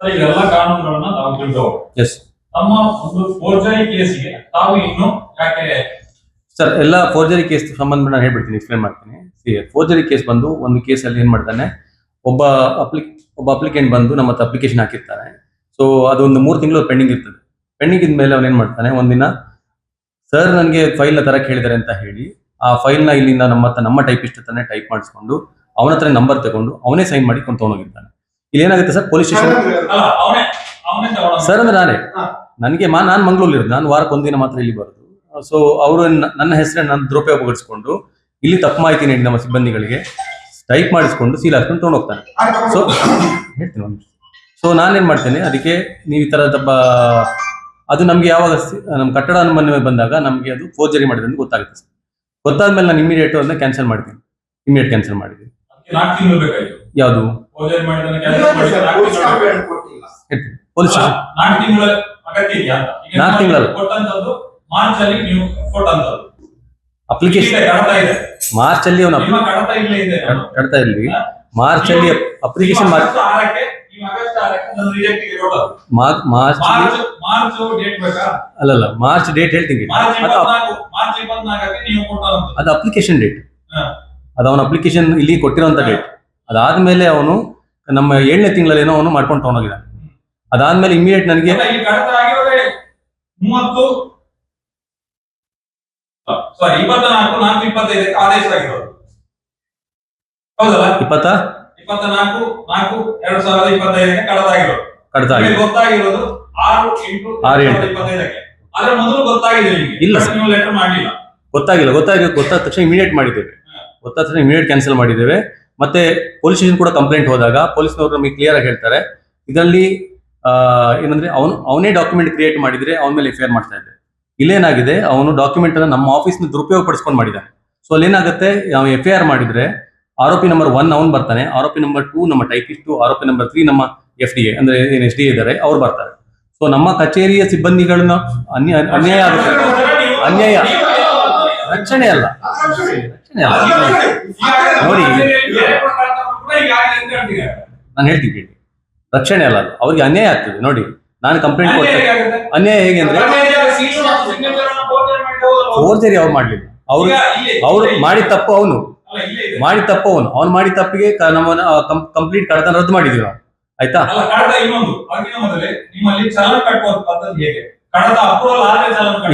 ಕಾನೂನುಗಳನ್ನ ತಾವು ತಿಳಿದವರು. ಎಸ್ ತಮ್ಮ ಒಂದು ಫೋರ್ಜರಿ ಕೇಸಿಗೆ ತಾವು ಇನ್ನು ಯಾಕೆ ಸರ್ ಎಲ್ಲ ಫೋರ್ಜರಿ ಕೇಸ್ ಸಂಬಂಧ ನಾನು ಹೇಳ್ಬಿಡ್ತೀನಿ ಎಕ್ಸ್ಪ್ಲೇನ್ ಮಾಡ್ತೀನಿ. ಫೋರ್ಜರಿ ಕೇಸ್ ಬಂದು ಒಂದು ಕೇಸಲ್ಲಿ ಏನು ಮಾಡ್ತಾನೆ ಒಬ್ಬ ಅಪ್ಲಿಕ್ ಒಬ್ಬ ಅಪ್ಲಿಕೆಂಟ್ ಬಂದು ನಮ್ಮ ಹತ್ರ ಅಪ್ಲಿಕೇಶನ್ ಹಾಕಿರ್ತಾನೆ. ಸೊ ಅದೊಂದು ಮೂರು ತಿಂಗಳು ಪೆಂಡಿಂಗ್ ಇರ್ತದೆ. ಪೆಂಡಿಂಗ್ ಇದ್ಮೇಲೆ ಅವನು ಏನು ಮಾಡ್ತಾನೆ ಒಂದಿನ ಸರ್ ನನಗೆ ಫೈಲ್ನ ತರಕ್ಕೆ ಕೇಳಿದ್ದಾರೆ ಅಂತ ಹೇಳಿ ಆ ಫೈಲ್ನ ಇಲ್ಲಿಂದ ನಮ್ಮ ಹತ್ರ ನಮ್ಮ ಟೈಪಿಸ್ಟ್ ಹತ್ರನೇ ಟೈಪ್ ಮಾಡಿಸ್ಕೊಂಡು ಅವನ ಹತ್ರ ನಂಬರ್ ತಗೊಂಡು ಅವನೇ ಸೈನ್ ಮಾಡಿ ಕೊಂಡು ತೊಗೊಂಡೋಗಿರ್ತಾನೆ ಇಲ್ಲಿ ಏನಾಗುತ್ತೆ ಸರ್ ಪೊಲೀಸ್ ಸ್ಟೇಷನ್. ಸರ್ ಅಂದ್ರೆ ನಾನೇ. ನನಗೆ ಮಾ ನಾನು ಮಂಗಳೂರಿರೋದು ನಾನು ವಾರಕ್ಕೆ ಒಂದಿನ ಮಾತ್ರ ಇಲ್ಲಿ ಬರೋದು. ಸೊ ಅವರು ನನ್ನ ಹೆಸರನ್ನು ನಾನು ದುರುಪಯೋಗಪಡಿಸ್ಕೊಂಡು ಇಲ್ಲಿ ತಪ್ಪು ಮಾಹಿತಿ ನೀಡಿ ನಮ್ಮ ಸಿಬ್ಬಂದಿಗಳಿಗೆ. ಟೈಪ್ ಮಾಡಿಸ್ಕೊಂಡು ಸೀಲ್ ಹಾಕ್ಕೊಂಡು ತೊಗೊಂಡು ಹೋಗ್ತಾನೆ. ಸೊ ಹೇಳ್ತೀನಿ ಒಂದು ಸೊ ನಾನೇನು ಮಾಡ್ತೇನೆ ಅದಕ್ಕೆ ನೀವು ಈ ಥರದ ಬ- ಅದು ನಮಗೆ ಯಾವಾಗ ನಮ್ಮ ಕಟ್ಟಡ ಅನುಮತಿ ಬಂದಾಗ ನಮಗೆ ಅದು ಫೋರ್ಜರಿ ಮಾಡಿದೆ ಅಂತ ಗೊತ್ತಾಗುತ್ತೆ ಸರ್. ಗೊತ್ತಾದ್ಮೇಲೆ ನಾನು ಇಮಿಡಿಯೇಟ್ ಅದನ್ನ ಕ್ಯಾನ್ಸಲ್ ಮಾಡ್ತೀನಿ. ಇಮಿಡಿಯೇಟ್ ಕ್ಯಾನ್ಸಲ್ ಮಾಡಿದ್ದೀನಿ. ಯಾವುದು? Police station? ನಾಲ್ಕು ತಿಂಗಳಲ್ಲ. ಕೊಟ್ಟಂತದ್ದು ಮಾರ್ಚ್ ಅಲ್ಲಿ ನೀವು ಕೊಟ್ಟಂತದ್ದು ಅಪ್ಲಿಕೇಶನ್ ಮಾರ್ಚ್ ಅಲ್ಲಿ ಅವನು ಕಡತ ಇಲ್ಲೇ ಇದೆ ಕಟ್ತಾ ಮಾರ್ಚ್ ಅಲ್ಲಿ application March March March March date ಬೇಕಾ? ಅಲ್ಲಲ್ಲ ಮಾರ್ಚ್ ಡೇಟ್ ಹೇಳ್ತೀನಿ ಮಾರ್ಚ್ ಅದು ಅಪ್ಲಿಕೇಶನ್ ಡೇಟ್ ಹಾ. ಅದು ಅವನ ಅಪ್ಲಿಕೇಶನ್ ಇಲ್ಲಿ ಕೊಟ್ಟಿರೋಂಥ ಡೇಟ್ ಅದಾದ್ಮೇಲೆ ಅವನು ನಮ್ಮ ಏಳನೇ ತಿಂಗಳಲ್ಲಿ ಏನೋ ಅವನು ಮಾಡ್ಕೊಂಡು ತಗೊಂಡೋಗಿದ ಅದಾದ್ಮೇಲೆ ಇಮಿಡಿಯೇಟ್ ನನಗೆ ಮೂವತ್ತು ಸಾರಿ ನಾಲ್ಕು ಇಪ್ಪತ್ತೈದಕ್ಕೆ ಆದೇಶ ಆಗಿರೋದು. ಹೌದಲ್ಲ? ಇಪ್ಪತ್ತ? ಇಪ್ಪತ್ತ ನಾಲ್ಕು ನಾಲ್ಕು ಎರಡ್ ಸಾವಿರದ ಇಪ್ಪತ್ತೈದಕ್ಕೆ ಕಡತ ಆಗಿರೋದು. ಕಡ್ತ ಆಗಿದೆ ನಿಮಗೆ ಗೊತ್ತಾಗಿರೋದು ಆರು ಎಂಟು ಆರು ಎರಡ್ ಎಂಟು. ಇಪ್ಪತ್ತೈದಕ್ಕೆ. ಆದ್ರೆ ಮೊದಲು ಗೊತ್ತಾಗಿದೆ ನಿಮಗೆ. ಇಲ್ಲ. ನೀವು ಲೆಟರ್ ಮಾಡಿಲ್ಲ. ಗೊತ್ತಾಗಿಲ್ಲ. ಗೊತ್ತಾಗಿ ಗೊತ್ತಾದ ತಕ್ಷಣ ಇಮಿಡಿಯೇಟ್ ಮಾಡಿದ್ದೇವೆ. ಗೊತ್ತಾದ ತಕ್ಷಣ ಇಮಿಡಿಯೇಟ್ ಕ್ಯಾನ್ಸಲ್ ಮಾಡಿದ್ದೇವೆ. ಮತ್ತೆ ಪೊಲೀಸ್ ಸ್ಟೇಷನ್ ಕೂಡ ಕಂಪ್ಲೇಂಟ್ ಹೋದಾಗ ಪೊಲೀಸ್ನವರು ನಮಗೆ ಕ್ಲಿಯರ್ ಆಗಿ ಹೇಳ್ತಾರೆ. ಇದರಲ್ಲಿ ಏನಂದ್ರೆ ಅವನು, ಅವನೇ ಡಾಕ್ಯುಮೆಂಟ್ ಕ್ರಿಯೇಟ್ ಮಾಡಿದ್ರೆ ಅವನ ಮೇಲೆ ಎಫ್ ಐ ಆರ್ ಮಾಡ್ತಾ ಇದ್ದೆ. ಇಲ್ಲೇನಾಗಿದೆ, ಅವನು ಡಾಕ್ಯುಮೆಂಟ್ ಅನ್ನ ನಮ್ಮ ಆಫೀಸ್ನ ದುರುಪಯೋಗ ಪಡಿಸ್ಕೊಂಡು ಮಾಡಿದ್ದಾನೆ ಸೊ ಅಲ್ಲೇನಾಗುತ್ತೆ ನಾವು ಎಫ್ ಐ ಆರ್ ಮಾಡಿದ್ರೆ ಆರೋಪಿ ನಂಬರ್ ಒನ್ ಅವನು ಬರ್ತಾನೆ, ಆರೋಪಿ ನಂಬರ್ ಟೂ ನಮ್ಮ ಟೈಪಿಸ್ಟು ಆರೋಪಿ ನಂಬರ್ ತ್ರೀ ನಮ್ಮ ಎಫ್ ಡಿ ಎ ಅಂದ್ರೆ ಏನ್ ಎಸ್ ಡಿ ಇದ್ದಾರೆ, ಅವ್ರು ಬರ್ತಾರೆ. ಸೊ ನಮ್ಮ ಕಚೇರಿಯ ಸಿಬ್ಬಂದಿಗಳನ್ನ ಅನ್ಯ, ಅನ್ಯಾಯ ಆಗುತ್ತೆ. ಅನ್ಯಾಯ. ರಕ್ಷಣೆ ಅಲ್ಲ. ನೋಡಿ. ನಾನು ಹೇಳ್ತೀನಿ ಕೇಳಿ. ರಕ್ಷಣೆ ಅಲ್ಲ ಅದು. ಅವ್ರಿಗೆ ಅನ್ಯಾಯ ಆಗ್ತದೆ. ನೋಡಿ ನಾನು ಕಂಪ್ಲೇಂಟ್ ಕೊಡ್ತೇನೆ. ಅನ್ಯಾಯ ಹೇಗೆ ಅಂದ್ರೆ ಫೋರ್ಜರಿ ಅವ್ರು. ಮಾಡ್ಲಿಲ್ಲ. ಅವ್ರು ಅವ್ರು ಮಾಡಿದ ತಪ್ಪು ಅವನು. ಮಾಡಿ ತಪ್ಪು ಅವನು. ಅವ್ನು ಮಾಡಿ ತಪ್ಪಿಗೆ ನಮ್ಮನ್ನ ಕಂಪ್ಲೀಟ್ ಕಡತನ ರದ್ದು ಮಾಡಿದೀವಿ ನಾವು ಆಯ್ತಾ?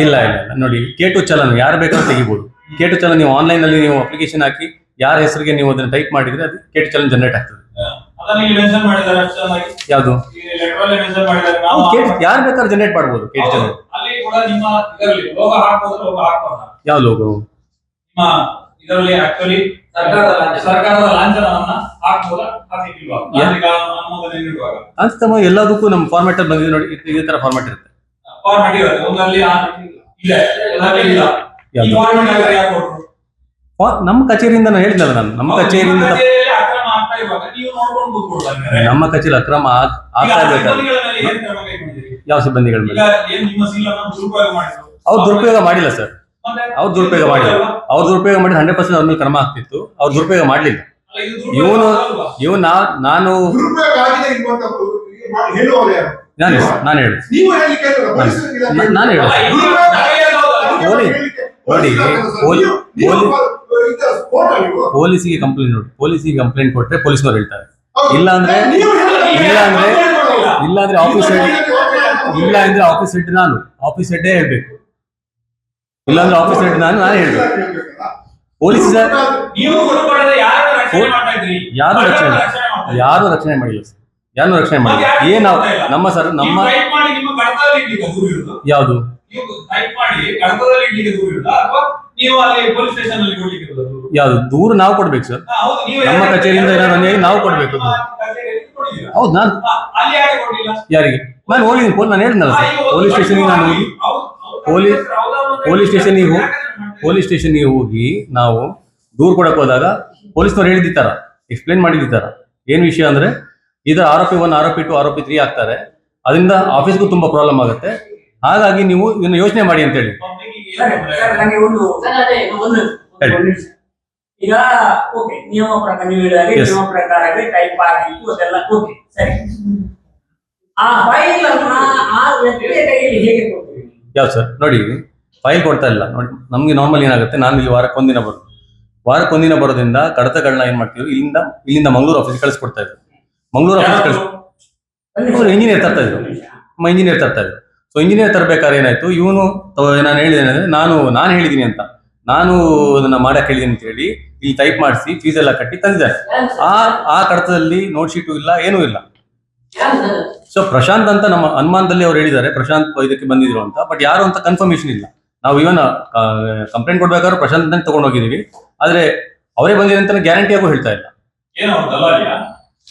ಇಲ್ಲ ಇಲ್ಲ ನೋಡಿ ಕೇಟು ಚಲನ್ ಯಾರು ಬೇಕಾದ್ರೂ ತೆಗಿಬಹುದು ಕೇಟು ಚಲನ್ ನೀವು ಆನ್ಲೈನ್ ಅಲ್ಲಿ ನೀವು ಅಪ್ಲಿಕೇಶನ್ ಹಾಕಿ ಯಾರ ಹೆಸರಿಗೆ ನೀವು ಅದನ್ನ ಟೈಪ್ ಮಾಡಿದ್ರೆ ಅದು ಕೇಟು ಚಲನ್ ಜನರೇಟ್ ಆಗ್ತದೆ. ಇಲ್ಲಿ ಯಾವುದು? ಯಾರು ಬೇಕಾದ್ರೂ ಜನರೇಟ್ ಮಾಡ್ಬೋದು ಕೇಟು. ಚಲನ್ ಯಾವ ಲೋಗೋ ಇದರಲ್ಲಿ ಆಕ್ಚುಲಿ ಸರ್ಕಾರದ ಲಾಂಛನವನ್ನ ಹಾಕ್ಬೋದಾ? ಎಲ್ಲದಕ್ಕೂ ನಮ್ಮ ಫಾರ್ಮೆಟ್ ಅಲ್ಲಿ ಬಂದಿದೆ ನೋಡಿ ಇದೇ ತರ ಫಾರ್ಮೆಟ್ ಇರುತ್ತೆ. ಫಾರ್ಮೆಟ್ ಇರುತ್ತೆ. ಒಂದಲ್ಲಿ ಒಂದಲ್ಲಿ ಇಲ್ಲ. ನಮ್ಮ ಕಚೇರಿಯಿಂದ ನಾನು ಹೇಳಿದ್ನಲ್ಲ ನಾನು. ನಮ್ಮ ಕಚೇರಿಯಿಂದ ನಿಮ್ಮ ತಪ್ಪು- ಕಚೇರಿಯಲ್ಲಿ ಅಕ್ರಮ ಆಗ್ತಾ ಇರುವಾಗ ನೀವು ನೋಡ್ಕೊಂಡು ಕೂತ್ಕೊಳ್ಳೋದು ನಮ್ಮ ಕಚೇರಿ ಅಕ್ರಮ ಆಗ್- ಆಗ್ತಾ ಕೈಗೊಂಡಿದ್ದೀರಿ? ಯಾವ ಸಿಬ್ಬಂದಿಗಳ ಈಗ ಮೇಲೆ ಅವ್ರು ದುರುಪಯೋಗ ಮಾಡಿಲ್ಲ ಸರ್. ಅವ್ರು ದುರುಪಯೋಗ ಮಾಡಿಲ್ಲ. ಅವ್ರು ದುರುಪಯೋಗ ಮಾಡಿ ಹಂಡ್ರೆಡ್ ಪರ್ಸೆಂಟ್ ಅವ್ರ ಮೇಲೆ ಕ್ರಮ ಆಗ್ತಿತ್ತು. ಅವ್ರು ದುರುಪಯೋಗ ಮಾಡಲಿಲ್ಲ. ಇವನು? ಇವ್ ನಾ ನಾನು ಯಾರು? ನಾನು ನಾನು ಹೇಳಿ ನೀವು ಹೇಳಲಿಕ್ಕೆ ಇಲ್ಲ, ನಾನು- ಹೇಳಿ ಹೇಳು. ನೋಡಿ. ಪೊಲೀಸಿಗೆ ಕಂಪ್ಲೇಂಟ್ ನೋಡಿ ಪೊಲೀಸಿಗೆ ಕಂಪ್ಲೇಂಟ್ ಕೊಟ್ರೆ ಪೊಲೀಸ್ನವ್ರು ಹೇಳ್ತಾರೆ. ಇಲ್ಲ ಅಂದ್ರೆ ಇಲ್ಲ ಅಂದ್ರೆ ಇಲ್ಲ. ಅಂದ್ರೆ ಆಫೀಸ್ ಹೆಡ್ ಇಲ್ಲ ಅಂದ್ರೆ ಆಫೀಸ್ ಹೆಡ್ ನಾನು. ಆಫೀಸ್ ಹೆಡ್ಡೇ ಹೇಳ್ಬೇಕು. ಇಲ್ಲ ಅಂದ್ರೆ ಆಫೀಸ್ ಹೆಡ್ ನಾನು ನಾನು ಹೇಳ್ಬೇಕು. ಪೊಲೀಸ್ ಯಾರು ರಕ್ಷಣೆ ಯಾರು ರಕ್ಷಣೆ ಮಾಡಿಲ್ಲ ಸರ್. ಯಾರು ರಕ್ಷಣೆ ಮಾಡಿಲ್ಲ? ಏನು ನಮ್ಮ ಸರ್ ನಮ್ಮ ಯಾವುದು? ನೀವು ಟೈಪ್ ಮಾಡಿ ಕಡತದಲ್ಲಿ ಇಡ್ಲಿಕ್ಕೆ ದೂರ ಇರುದ ಅಥವಾ ನೀವು ಅಲ್ಲಿ ಪೊಲೀಸ್ ಸ್ಟೇಷನ್ ಅಲ್ಲಿ ಕೊಡ್ಲಿಕ್ಕೆ ಇರುದಾ ದೂರು? ಯಾವುದು ದೂರ ನಾವು ಕೊಡ್ಬೇಕು ಸರ್. ಹೌದು, ನೀವು ನಮ್ಮ ಕಚೇರಿಯಿಂದ ಏನಾದ್ರು ಅನ್ಯಾಯ ನಾವು ಕೊಡ್ಬೇಕು. ಹೌದು ನಾನು ಹಾ, ಅಲ್ಲಿ ಯಾಕೆ ಕೊಡ್ಲಿಲ್ಲ? ಯಾರಿಗೆ? ನಾನು ಹೋಗಿದ್ದೀನಿ ಫೋನ್ ನಾನು ಹೇಳಿದ್ನಲ್ಲ ಸರ್. ಪೊಲೀಸ್ ಸ್ಟೇಷನ್ಗೆ ನಾನು ಹೋಗಿ ಪೊಲೀಸ್- ಪೊಲೀಸ್ ಸ್ಟೇಷನ್ಗೆ ಹೋಗಿ? ಪೊಲೀಸ್ ಸ್ಟೇಷನ್ಗೆ ಹೋಗಿ ನಾವು ದೂರು ಕೊಡಕ್ ಹೋದಾಗ ಪೊಲೀಸ್ನವ್ರು ಹೇಳಿದ್ದಾರ ಎಕ್ಸ್ಪ್ಲೇನ್ ಮಾಡಿದ್ದಾರ ಏನ್ ವಿಷಯ ಅಂದ್ರೆ ಇದರ ಆರೋಪಿ ಒನ್ ಆರೋಪಿ ಟು ಆರೋಪಿ ತ್ರೀ ಆಗ್ತಾರೆ. ಅದರಿಂದ ಆಫೀಸ್ಗೂ ತುಂಬಾ ಪ್ರಾಬ್ಲಮ್ ಆಗುತ್ತೆ. ಹಾಗಾಗಿ ನೀವು ಇದನ್ನ ಯೋಚನೆ ಮಾಡಿ ಅಂತ ಹೇಳಿ. ಈಗ ಓಕೆ ನಿಯಮ ಪ್ರಕಾರ ನೀವು ಹೇಳಿದಾಗೆ. ನಿಯಮ ಪ್ರಕಾರವೇ ಟೈಪ್ ಆಗಿತ್ತು ಅದೆಲ್ಲ ಓಕೆ ಸರಿ. ಆ ಫೈಲ್ ಅನ್ನ ಆ ವ್ಯಕ್ತಿಯ ಕೈಯಲ್ಲಿ ಹೇಗೆ ಕೊಡ್ತೀವಿ ಯಾವ ಸರ್ ನೋಡಿ ಫೈಲ್ ಕೊಡ್ತಾ ಇಲ್ಲ. ನೋಡಿ ನಮ್ಗೆ ನಾರ್ಮಲ್ ಏನಾಗುತ್ತೆ? ನಾನು ಇಲ್ಲಿ ವಾರಕ್ಕೊಂದಿನ ಬರೋದು. ವಾರಕ್ಕೆ ಒಂದಿನ ಬರೋದ್ರಿಂದ ಕಡತಗಳನ್ನ ಏನ್ ಮಾಡ್ತೀವಿ? ಇಲ್ಲಿಂದ ಇಲ್ಲಿಂದ ಮಂಗಳೂರು ಆಫೀಸ್ ಕಳಿಸ್ಕೊಡ್ತಾ ಇದ್ರು. ಮಂಗಳೂರು ಆಫೀಸ್ ಕಳಿಸ್ ಇಂಜಿನಿಯರ್ ತರ್ತಾ ಇದ್ರು. ನಮ್ಮ ಇಂಜಿನಿಯರ್ ತರ್ತಾ ಇದ್ರು. ಸೊ ಇಂಜಿನಿಯರ್ ತರಬೇಕಾದ್ರೆ ಏನಾಯ್ತು? ಇವನು ನಾನು ಹೇಳಿದ್ದೇನೆ ಅಂದ್ರೆ ನಾನು ನಾನು ಹೇಳಿದ್ದೀನಿ ಅಂತ. ನಾನು ಅದನ್ನ ಮಾಡಕ್ ಹೇಳಿದ್ದೀನಿ ಅಂತ ಹೇಳಿ ಇಲ್ಲಿ ಟೈಪ್ ಮಾಡಿಸಿ ಫೀಸ್ ಎಲ್ಲ ಕಟ್ಟಿ ತಂದಿದ್ದಾರೆ ಆ ಆ ಕಡತದಲ್ಲಿ ನೋಟ್ ಶೀಟು ಇಲ್ಲ ಏನೂ ಇಲ್ಲ. ಸೊ ಪ್ರಶಾಂತ್ ಅಂತ ನಮ್ಮ ಅನುಮಾನದಲ್ಲಿ ಅವ್ರು ಹೇಳಿದ್ದಾರೆ. ಪ್ರಶಾಂತ್ ಇದಕ್ಕೆ ಬಂದಿದ್ರು ಅಂತ. ಬಟ್ ಯಾರು ಅಂತ ಕನ್ಫರ್ಮೇಶನ್ ಇಲ್ಲ. ನಾವು ಇವನ್ ಕಂಪ್ಲೇಂಟ್ ಕೊಡ್ಬೇಕಾದ್ರೆ ಪ್ರಶಾಂತ್ ಅಂತ ತಗೊಂಡು ಹೋಗಿದೀವಿ ಆದ್ರೆ ಅವರೇ ಬಂದಿದೆ ಅಂತ ಗ್ಯಾರಂಟಿ ಆಗು ಹೇಳ್ತಾ ಇಲ್ಲ.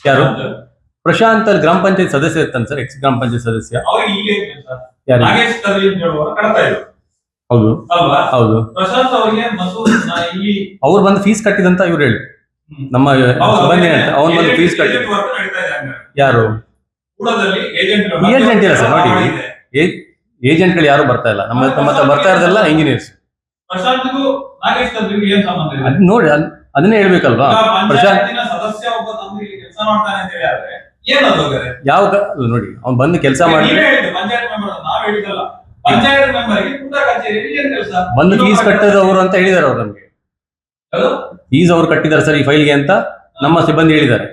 ಯಾರು? ಪ್ರಶಾಂತ್. ಅಲ್ಲಿ ಗ್ರಾಮ ಪಂಚಾಯತ್ ಸದಸ್ಯ ಇರ್ತಾನೆ ಸರ್ ಎಕ್ಸ್ ಗ್ರಾಮ ಪಂಚಾಯತ್ ಸದಸ್ಯ. ನಾಗೇಶ್ ಕಟ್ತಾ ಇದ್ರು. ಹೌದು. ಅಲ್ವಾ? ಹೌದು. ಪ್ರಶಾಂತ್ ಅವರಿಗೆ ಮಸೂದ್ ನಾ ಇಲ್ಲಿ ಅವ್ರು ಬಂದು ಫೀಸ್ ಕಟ್ಟಿದಂತ ಇವ್ರು ಹೇಳಿ. ನಮ್ಮ ಸಿಬ್ಬಂದಿ ಅಂತ. ಅವ್ನು ಬಂದು ಫೀಸ್ ಕಟ್ಟಿ ಯಾರು? ಕೂಡದಲ್ಲಿ ಏಜೆಂಟ್ ಇಲ್ಲ ಸರ್ ನೋಡಿ. ಏಜೆಂಟ್ಗಳು ಯಾರು ಬರ್ತಾ ಇಲ್ಲ. ನಮ್ಮ ನಮ್ಮ ಹತ್ರ ಬರ್ತಾ ಇರೋದೆಲ್ಲ ಇಂಜಿನಿಯರ್ಸ್ ಪ್ರಶಾಂತ್ಗೂ ನಾಗೇಶ್ ಕರ್ಲಿಗೂ ಏನ್ ಸಂಬಂಧ ಇದೆ? ನೋಡಿ ಅದ್- ಅದನ್ನೇ ಹೇಳ್ಬೇಕಲ್ವಾ? ಪ್ರಶಾಂತ್ ಸದಸ್ಯ ಒಬ್ಬ ತಂದು ಇಲ್ಲಿ ಕೆಲಸ ಮಾಡ್ತಾನೆ ಅಂತ ಹೇಳಿ ಆದ್ರೆ ಏನದು ಹಾಗಾದ್ರೆ? ಯಾವ ನೋಡಿ ಅವ್ನು ಬಂದು ಕೆಲಸ ಮಾಡಿ ಬಂದು ಫೀಸ್ ಕಟ್ಟೋದು ಅವರು ಅಂತ ಹೇಳಿದಾರೆ ಅವ್ರು ನಮ್ಗೆ. ಫೀಸ್ ಅವ್ರು ಕಟ್ಟಿದ್ದಾರೆ ಸರ್ ಈ ಫೈಲ್ಗೆ ಅಂತ ನಮ್ಮ ಸಿಬ್ಬಂದಿ ಹೇಳಿದ್ದಾರೆ.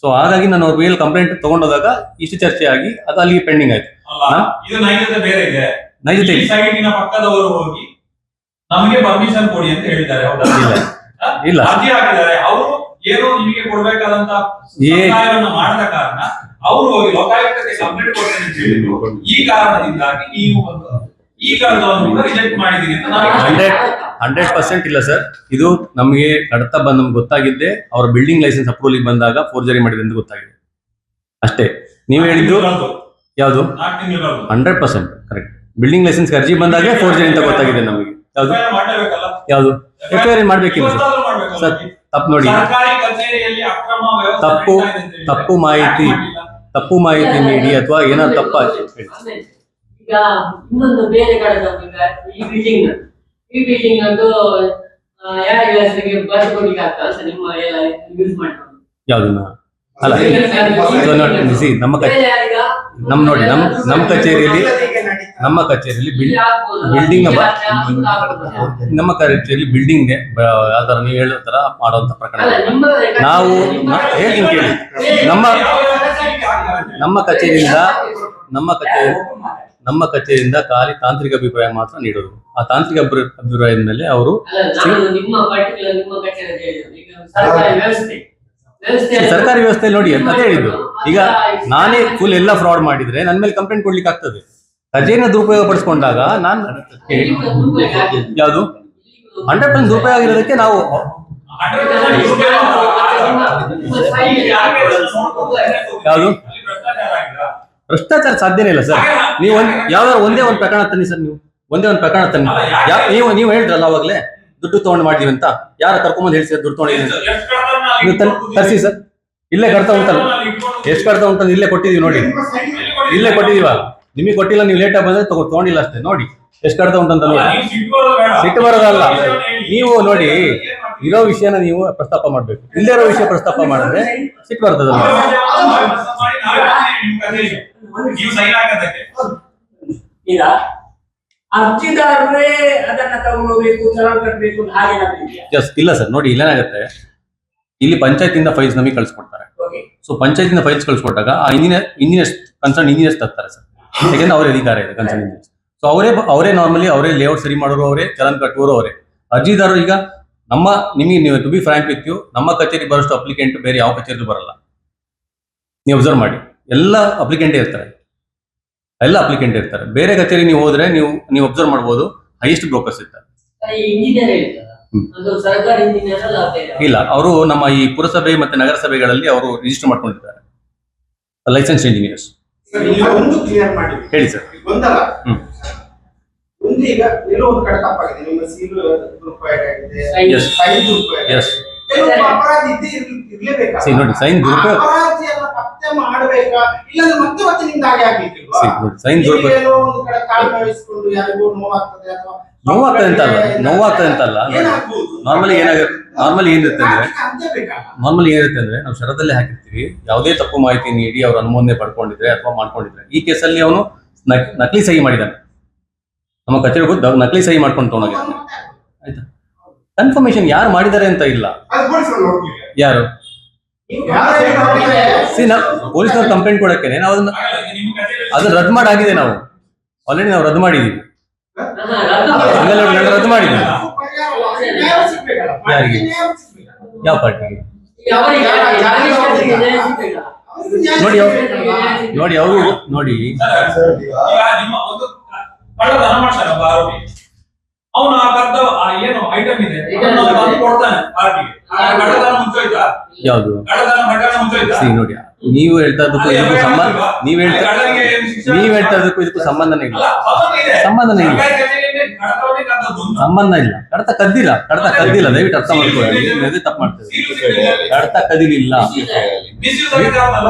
ಸೊ ಹಾಗಾಗಿ ನಾನು ಅವ್ರ ಮೇಲೆ ಕಂಪ್ಲೇಂಟ್ ತಗೊಂಡೋದಾಗ ಇಷ್ಟು ಚರ್ಚೆ ಆಗಿ ಅದು ಅಲ್ಲಿಗೆ ಪೆಂಡಿಂಗ್ ಆಯ್ತು. ನೈಜತೆ ಪಕ್ಕದವರು ಹೋಗಿ ನಮಗೆ ಪರ್ಮಿಷನ್ ಕೊಡಿ ಅಂತ ಇಲ್ಲ. ಇಲ್ಲ. ಅವರು ಏನೋ ನಿಮಗೆ ಕೊಡಬೇಕಾದಂತ ಮಾಡದ ಅವರು ಹೋಗಿ ಲೋಕಾಯುಕ್ತಕ್ಕೆ ಕಂಪ್ಲೇಂಟ್ ಕೊಡ್ತೇನೆ ಅಂತ ಹೇಳಿದ್ರು. ಈ ಕಾರಣದಿಂದಾಗಿ ನೀವು ಈ ಕಾರಣವನ್ನು ಕೂಡ ರಿಜೆಕ್ಟ್ ಮಾಡಿದೀನಿ ಅಂತ ನಾವು ಹಂಡ್ರೆಡ್ ಹಂಡ್ರೆಡ್ ಪರ್ಸೆಂಟ್ ಇಲ್ಲ ಸರ್. ಇದು ನಮಗೆ ಕಡತ ಬಂದ ನಮ್ಗೆ ಗೊತ್ತಾಗಿದ್ದೆ. ಅವ್ರ ಬಿಲ್ಡಿಂಗ್ ಲೈಸೆನ್ಸ್ ಅಪ್ರೂವಲ್ ಬಂದಾಗ ಫೋರ್ಜರಿ ಮಾಡಿದೆ ಅಂತ ಗೊತ್ತಾಗಿದೆ. ಅಷ್ಟೇ. ನೀವು ಹೇಳಿದ್ದು ಯಾವುದು? Hundred percent. Correct building licence ಅರ್ಜಿ ಬಂದಾಗೆ ಫೋರ್ಜರಿ ಅಂತ ಗೊತ್ತಾಗಿದೆ ನಮಗೆ. ಯಾವುದು? ಯಾವುದು? ಎಫ್ ಐ ಮಾಡ್ಬೇಕಿಲ್ಲ ಸರ್ ಸರ್ ತಪ್ಪು ನೋಡಿ. ತಪ್ಪು- ನಡೀತಾ ತಪ್ಪು ಮಾಹಿತಿ? ತಪ್ಪು ಮಾಹಿತಿ ನೀಡಿ ಅಥವಾ ಏನಾದ್ರು ತಪ್ಪಾಗಿ ಈಗ ಇನ್ನೊಂದು ಬೇರೆ ಕಡೆ ಈ ಬಿಲ್ಡಿಂಗ್ ಈ ಬಿಲ್ಡಿಂಗ್ ಅದು ಆ, ಯಾರಿಗೆ ಹೆಸರಿಗೆ ಬರ್ಕೊಡ್ಲಿಕ್ಕೆ ಆಗ್ತದೆ ಸರ್ ನಿಮ್ಮ ಎಲ್ಲ ಯೂಸ್ ಮಾಡ್ಕೊಂಡು? ಯಾವ್ದನ್ನ ಅಲ್ಲ ನೋಡಿ, see, ನಮ್ಮ ನೋಡಿ, ನಮ್- ನಮ್ಮ ಕಚೇರಿಯಲ್ಲಿ ನಮ್ಮ ಕಚೇರಿಯಲ್ಲಿ ಬಿಲ್ಡಿಂಗ್. ನಮ್ಮ ಕಚೇರಿಯಲ್ಲಿ ಬಿಲ್ಡಿಂಗ್ ಯಾವ್ದಾರ ನೀವು ಹೇಳೋ ತರ ಮಾಡುವಂತ ಪ್ರಕರಣ. ನಾವು ನಿಮ್ಮ ಹೇಳ್ತೀನಿ ಕೇಳಿ. ನಮ್ಮ ನಮ್ಮ ಕಚೇರಿಯಿಂದ ನಮ್ಮ ಕಚೇರಿ ನಮ್ಮ ಕಚೇರಿಯಿಂದ ಖಾಲಿ ತಾಂತ್ರಿಕ ಅಭಿಪ್ರಾಯ ಮಾತ್ರ ನೀಡೋದು. ಆ ತಾಂತ್ರಿಕ ಅಭಿ- ಅಭಿಪ್ರಾಯದ ಮೇಲೆ ಅವರು ನಿಮ್ಮ ಪರ್ಟಿಕ್ಯುಲರ್ ನಿಮ್ಮ ಕಚೇರಿ ಅಂತ ಸರ್ಕಾರಿ ವ್ಯವಸ್ಥೆ. ವ್ಯವಸ್ಥೆ ಸರ್ಕಾರಿ ವ್ಯವಸ್ಥೆ ನೋಡಿ ಅಂತ ಹೇಳಿದ್ದು. ಈಗ ನಾನೇ ಫುಲ್ ಎಲ್ಲ ಫ್ರಾಡ್ ಮಾಡಿದ್ರೆ ನನ್ನ ಮೇಲೆ ಕಂಪ್ಲೇಂಟ್ ಕೊಡ್ಲಿಕ್ಕೆ ಆಗ್ತದೆ. ರಜೆಯನ್ನು ದುರುಪಯೋಗ ಪಡಿಸ್ಕೊಂಡಾಗ ನಾನು ಯಾವುದು? ಹಂಡ್ರೆಡ್ ಪರ್ಸೆಂಟ್ ದುರುಪಯೋಗ ಆಗಿರೋದಕ್ಕೆ ನಾವು ಯಾವುದು? ಭ್ರಷ್ಟಾಚಾರ ಸಾಧ್ಯನೇ ಇಲ್ಲ ಸರ್. ನೀವು ಒಂದ್ ಯಾವ್ದಾದ್ರು ಒಂದೇ ಒಂದ್ ಪ್ರಕರಣ ತನ್ನಿ ಸರ್ ನೀವು. ಒಂದೇ ಒಂದ್ ಪ್ರಕರಣ ತನ್ನಿ. ನೀವು ನೀವು ಹೇಳಿದ್ರಲ್ಲ ಅವಾಗಲೇ ದುಡ್ಡು ತಗೊಂಡು ಮಾಡಿದೀವಿ ಅಂತ. ಯಾರು ಕರ್ಕೊಂಬಂದು ಹೇಳಿ ಸರ್ ದುಡ್ಡು ತಗೊಂಡಿದ್ದೀನಿ ಸರ್ ನೀವು ತನ್- ತರಿಸಿ ಸರ್. ಇಲ್ಲೇ ಕರ್ತಾ ಉಂಟಲ್ಲ. ಎಷ್ಟು ಕಡ್ತಾ ಉಂಟು ಇಲ್ಲೇ ಕೊಟ್ಟಿದೀವಿ ನೋಡಿ. ಇಲ್ಲೇ ಕೊಟ್ಟಿದೀವ ನಿಮಗೆ ಕೊಟ್ಟಿಲ್ಲ ನೀವು ಲೇಟಾಗಿ ಬಂದ್ರೆ ತಗೋ ತಗೊಂಡಿಲ್ಲ ಅಷ್ಟೇ ನೋಡಿ ಎಷ್ಟು ಕಡ್ತಾ ಉಂಟಂತಲ್ಲ ನೋಡಿ ಸಿಟ್ಟು ಬರೋದಲ್ಲ ನೀವು ನೋಡಿ ಇರೋ ವಿಷಯನ ನೀವು ಪ್ರಸ್ತಾಪ ಮಾಡ್ಬೇಕು ಇಲ್ಲೇ ಇರೋ ವಿಷಯ ಪ್ರಸ್ತಾಪ ಮಾಡಿದ್ರೆ ಸಿಟ್ಟು ಬರ್ತದಲ್ಲ ನೀವು ಸೈನ್ ಹಾಕೋದಕ್ಕೆ ಈಗ ಅರ್ಜಿದಾರರೇ ಅದನ್ನ ತಗೊಂಡೋಗ್ಬೇಕು ಚಲನ್ ಕಟ್ಟಬೇಕು ಅಂತ ಹಾಗೇನಾದ್ರೂ ಇಲ್ಲ ಸರ್ ನೋಡಿ ಇಲ್ಲೇನಾಗುತ್ತೆ ಇಲ್ಲಿ ಪಂಚಾಯತಿಂದ ಫೈಲ್ಸ್ ನಮಗೆ ಕಳ್ಸಿಕೊಡ್ತಾರೆ ಓಕೆ ಸೊ ಪಂಚಾಯತಿಂದ ಫೈಲ್ಸ್ ಕಳ್ಸಿಕೊಟ್ಟಾಗ ಆ ಇಂಜಿನಿಯರ್ ಇಂಜಿನಿಯರ್ಸ್ ಕನ್ಸರ್ನ್ ಇಂಜಿನಿಯರ್ಸ್ ತರ್ತಾರೆ ಸರ್ ಯಾಕೆಂದ್ರೆ ಅವರೇ ಅಧಿಕಾರ ಇದೆ ಕನ್ಸರ್ನ್ ಸೊ ಅವರೇ ಅವರೇ ನಾರ್ಮಲಿ ಅವರೇ ಲೇಔಟ್ ಸರಿ ಮಾಡೋರು ಅವರೇ ಚಲನ್ ಕಟ್ಟುವವರು ಅವರೇ. ಅರ್ಜಿದಾರರು ಈಗ ನಮ್ಮ ನಿಮಗೆ ನೀವು to be frank with you ನಮ್ಮ ಕಚೇರಿ ಬರೋಷ್ಟು ಅಪ್ಲಿಕೆಂಟ್ ಬೇರೆ ಯಾವ ಕಚೇರಿಗೂ ಬರಲ್ಲ. ನೀವು ಅಬ್ಸರ್ವ್ ಮಾಡಿ. ಎಲ್ಲ ಅಪ್ಲಿಕೆಂಟೇ ಇರ್ತಾರೆ. ಎಲ್ಲ ಅಪ್ಲಿಕೆಂಟ್ ಇರ್ತಾರೆ. ಬೇರೆ ಕಚೇರಿ ನೀವು ಹೋದ್ರೆ ನೀವು ನೀವು ಅಬ್ಸರ್ವ್ ಮಾಡ್ಬೋದು. ಹೈಯೆಸ್ಟ್ ಬ್ರೋಕರ್ಸ್ ಇರ್ತಾರೆ. ಇಲ್ಲ ಅವರು ನಮ್ಮ ಈ ಪುರಸಭೆ ಮತ್ತೆ ನಗರಸಭೆಗಳಲ್ಲಿ ಅವರು ರಿಜಿಸ್ಟರ್ ಮಾಡ್ಕೊಂಡಿದ್ದಾರೆ. ಲೈಸೆನ್ಸ್ ಇಂಜಿನಿಯರ್ಸ್ ಒಂದು ಕ್ಲಿಯರ್ ಮಾಡಿ. ಹೇಳಿ ಸರ್. ಒಂದಲ್ಲ. ಒಂದು ಈಗ ಎಲ್ಲೋ ಒಂದು ಕಡೆ ತಪ್ಪಾಗಿದೆ. ನಿಮ್ಮ ಸೀಲ್ ರೂಪಾಯಿ ಆಗಿದೆ. Sign Yes. ಕೆಲವೊಬ್ಬ ಅಪರಾಧಿ ಇದ್ದೇ ಇರ್ಲಿ- ಇರ್ಲೇಬೇಕಾ? ನೋಡಿ, ಆ ದುರುಪಯೋಗ- ಅಪರಾಧಿಯನ್ನ ಪತ್ತೆ ಮಾಡಬೇಕಾ? ಇಲ್ಲಾಂದ್ರೆ ಮತ್ತೆ ಮತ್ತೆ ನಿಮ್ದು ಹಾಗೆ ಆಗ್ಲಿಕ್ಕಿಲ್ವಾ? ಸೈನ್ ದುರುಪಯೋಗ- ಒಂದು ಕಡೆ ಕಾಲ್ ವಹಿಸ್ಕೊಂಡು ಯಾರಿಗೂ ನೋವಾಗ್ತದೆ ಅಥವಾ ನೋವಾಗ್ತದೆ ಅಂತಲ್ಲ ನೋವಾಗ್ತದೆ ಅಂತಲ್ಲ? ನಾರ್ಮಲಿ ಏನಾಗುತ್ತೆ ನಾರ್ಮಲಿ ಏನಿರುತ್ತೆ ಅಂದ್ರೆ? ನಾರ್ಮಲಿ ಏನಿರುತ್ತೆ ಅಂದ್ರೆ ನಾವು ಶರದಲ್ಲೇ ಹಾಕಿರ್ತೀವಿ ಯಾವುದೇ ತಪ್ಪು ಮಾಹಿತಿ ನೀಡಿ ಅವ್ರ ಅನುಮೋದನೆ ಪಡ್ಕೊಂಡಿದ್ರೆ ಅಥವಾ ಮಾಡ್ಕೊಂಡಿದ್ರೆ. ಈ ಕೇಸಲ್ಲಿ ಅವನು ನಕಲಿ ಸಹಿ ಮಾಡಿದ್ದಾನೆ. ನಮ್ಮ ಕಚೇರಿ ಹೋಗಿ ನಕಲಿ ಸಹಿ ಮಾಡ್ಕೊಂಡು ತಗೊಂಡೋಗಿದ್ದಾನೆ ಆಯ್ತಾ? ಕನ್ಫರ್ಮೇಶನ್ ಯಾರು ಮಾಡಿದ್ದಾರೆ ಅಂತ ಇಲ್ಲ. ಯಾರು? ಸಿ ನಾವು ಪೊಲೀಸ್ನವ್ರು ಕಂಪ್ಲೇಂಟ್ ಕೊಡಕ್ಕೆ ನಾವು ಅದನ್ನ ಹಾಗಲ್ಲ, ಇದು ನಿಮ್ಮ ಕಚೇರಿಯಲ್ಲಿ ಅದು ರದ್ದು ಮಾಡಾಗಿದೆ ನಾವು. ಆಲ್ರೆಡಿ ನಾವು ರದ್ದು ಮಾಡಿದೀವಿ. ರದ್ದು ಮಾಡಿ. ಹಂಗಲ್ಲ ನೋಡಿ, ರದ್ದು ಮಾಡಿದ್ದೀವಿ ನ್ಯಾಯ ಸಿಗ್ಬೇಕಲ್ಲ? ಯಾರಿಗೆ? ನ್ಯಾಯ ಯಾವ ಪಾರ್ಟಿಗೆ ನೋಡಿ ಅವ್ರು- ನೋಡಿ ಅವರು ನೋಡಿ ನಿಮ್ಮ ಕಳ್ಳತನ ಮಾಡ್ತಾನೆ ಒಬ್ಬ ಆರೋಪಿ ಅವನು ಆ ಕರ್ದ ಏನು ಐಟಮ್ ಇದೆ ಕೊಡ್ತಾನೆ ಪಾರ್ಟಿಗೆ ಕಳ್ಳತನ ಮುಂಚೋಯ್ತಾ ಯಾವುದು ಕಳ್ಳತನ ಪ್ರಕರಣ ಮುಂಚೋಯ್ತಾ ನೋಡಿ ನೀವು ಹೇಳ್ತಾ ಇದ್ದಕ್ಕೂ ಇದಕ್ಕೂ ಸಂಬಂಧ ನೀವ್ ಹೇಳ್ತಾ ನೀವ್ ಹೇಳ್ತಾ ಇದ್ದಕ್ಕೂ ಇದಕ್ಕೂ ಸಂಬಂಧನೇ ಇಲ್ಲ. ಸಂಬಂಧನೇ ಇಲ್ಲ. ಸಂಬಂಧ ಇಲ್ಲ. ಕಡತ ಕದ್ದಿಲ್ಲ. ಕಡತ ಕದ್ದಿಲ್ಲ. ದಯವಿಟ್ಟು ಅರ್ಥ ಮಾಡ್ಕೊಳ್ಳಿ. ತಪ್ಪು ಮಾಡ್ತೇವೆ. ಕಡತ ಕದಿಲಿಲ್ಲ.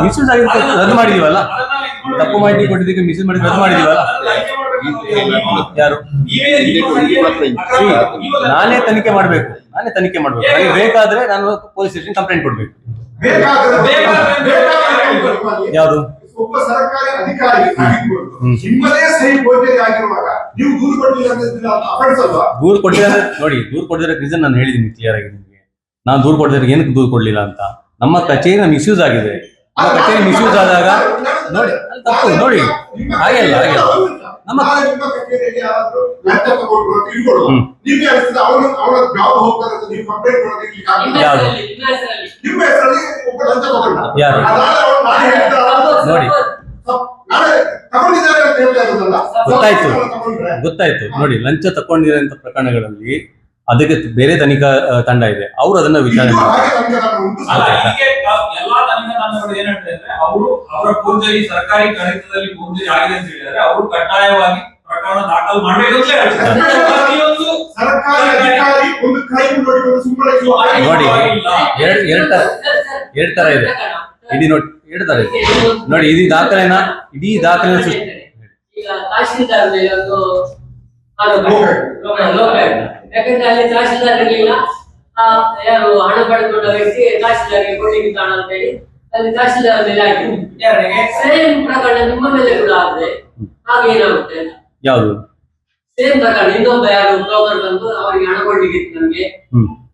ಮಿಸ್ಯೂಸ್ ಆಗಿದ್ದಕ್ಕೆ ರದ್ದು ಮಾಡಿದೀವಲ್ಲ. ತಪ್ಪು ಮಾಹಿತಿ ಕೊಟ್ಟಿದ್ದಕ್ಕೆ ಮಿಸ್ಯೂಸ್ ಮಾಡಿ ರದ್ದು ಮಾಡಿದೀವಲ್ಲ? ಯಾರು? ನಾನೇ ತನಿಖೆ ಮಾಡ್ಬೇಕು. ನಾನೇ ತನಿಖೆ ಮಾಡ್ಬೇಕು. ನನಗೆ ಬೇಕಾದ್ರೆ ನಾನು ಪೊಲೀಸ್ ಸ್ಟೇಷನ್ ಕಂಪ್ಲೇಂಟ್ ಕೊಡ್ಬೇಕು. ಬೇಕಾದ್ರೆ ಯಾವುದು ಒಬ್ಬ ಸರ್ಕಾರಿ ಅಧಿಕಾರಿ. ನಿಮ್ಮದೇ ಸಹಿ ಬೋಧನೆ ಆಗಿರುವಾಗ ನೀವು ದೂರು ಕೊಟ್ಟಿಲ್ಲ ದೂರು ಕೊಟ್ಟಿದ್ರೆ ನೋಡಿ ದೂರು ಕೊಟ್ಟಿದ್ರೆ ರೀಸನ್ ನಾನು ಹೇಳಿದ್ದೀನಿ ಕ್ಲಿಯರ್ ಆಗಿ ನಿಮಗೆ. ನಾನು ದೂರು ಕೊಟ್ಟಿದ್ರೆ ಏನಕ್ಕೆ ದೂರು ಕೊಡ್ಲಿಲ್ಲ ಅಂತ? ನಮ್ಮ ಕಚೇರಿ ಮಿಸ್ಯೂಸ್ ಆಗಿದೆ. ಆ ಕಚೇರಿ ಮಿಸ್ಯೂಸ್ ಆದಾಗ ನೋಡಿ ತಪ್ಪು. ನೋಡಿ ಹಾಗೆಲ್ಲ ಹಾಗೆಲ್ಲ. ನಮ್ಮ ನಾಳೆ ನಿಮ್ಮ ಕಚೇರಿಯಲ್ಲಿ ಯಾರಾದ್ರೂ ಲಂಚ ತಗೊಂಡ್ರು ಅಂತ ಇಟ್ಕೊಳ್ಳುವ ಹ್ಮ್. ನಿಮ್ಗೆ ಅನಿಸ್ತದೆ ಅವನ ಅವನ ಜಾಬ್ ಹೋಗ್ತಾರೆ ಅಂತ ನೀವು ಕಂಪ್ಲೇಂಟ್ ಕೊಡೋದಕ್ಕೆ ಆಗಲ್ಲ. ಯಾವುದು? ಹೆಸರಲ್ಲಿ, ನಿಮ್ಮ ಹೆಸರಲ್ಲಿ. ನಿಮ್ಮ ಹೆಸರಲ್ಲಿ ಒಬ್ಬ ಲಂಚ ತಗೊಂಡ ಯಾರು? ನೋಡಿ. ತಪ್ಪು- ನಾಳೆ ತಗೊಂಡಿದ್ದಾರೆ ಅಂತ ಹೇಳ್ತಾ ಇರೋದಲ್ಲ ಗೊತ್ತಾಯ್ತು. ಗೊತ್ತಾಯ್ತು ನೋಡಿ ಲಂಚ ತಕೊಂಡಿರೋಂಥ ಪ್ರಕರಣಗಳಲ್ಲಿ ಅದಕ್ಕೆ ಬೇರೆ ತನಿಖಾ ತಂಡ ಇದೆ ಅವರು ಅದನ್ನ ವಿಚಾರಣೆ ಮಾಡ್ತಾರೆ ತಂಡಗಳು ಏನ್ ಹೇಳ್ತಾರೆ ಅವರು ಅವರ ಪೂರ್ಜರಿ ಸರ್ಕಾರಿ ಕಡಿತದಲ್ಲಿ ಪೂರ್ಜರಿ ಆಗಿದೆ ಅಂತ ಹೇಳಿದ್ರೆ ಅವರು ಕಡ್ಡಾಯವಾಗಿ ಪ್ರಕರಣ ದಾಖಲು ಮಾಡಬೇಕು ಅಂತ ಹೇಳ್ತಾರೆ. ಸರ್ಕಾರಿ ಅಧಿಕಾರಿ ಒಂದು ಕ್ರೈಮ್ ನೋಡಿ ಸುಮ್ಮನೆ ಇರುವ ನೋಡಿ. ಇಲ್ಲ. ಎರಡ್ ಎರಡ್ ತರ ಎರಡ್ ತರ ಇದೆ. ಇಡೀ ನೋಡಿ ಎರಡ್ ತರ ಇದೆ. ನೋಡಿ ಇಡೀ ದಾಖಲೆನ ಇಡೀ ದಾಖಲೆ ಸೃಷ್ಟಿ ಯಾಕಂದ್ರೆ ಅಲ್ಲಿ ತಹಶೀಲ್ದಾರ್ ಇರ್ಲಿಲ್ಲ. ಆ, ಯಾರು ಹಣ ಪಡೆದುಕೊಂಡ ವ್ಯಕ್ತಿ ತಹಶೀಲ್ದಾರ್ಗೆ ಕೊಡ್ಲಿಕ್ಕೆ ಕಾಣ ಅಂತ ಹೇಳಿ ಅಲ್ಲಿ ತಹಸೀಲ್ದಾರ ಮೇಲೆ ಆಗಿ ಯಾರಿಗೆ? ಸೇಮ್ ಪ್ರಕರಣ ನಿಮ್ಮ ಮೇಲೆ ಕೂಡ ಆದ್ರೆ ಅಂತ. ಯಾವುದು? ಸೇಮ್ ಪ್ರಕರಣ ಇನ್ನೊಬ್ಬ ಯಾರು ಬ್ರೋಕರ್ ಬಂದು ಅವರಿಗೆ ಹಣ ಕೊಡ್ಲಿಕ್ಕಿತ್ತು ನಮ್ಗೆ.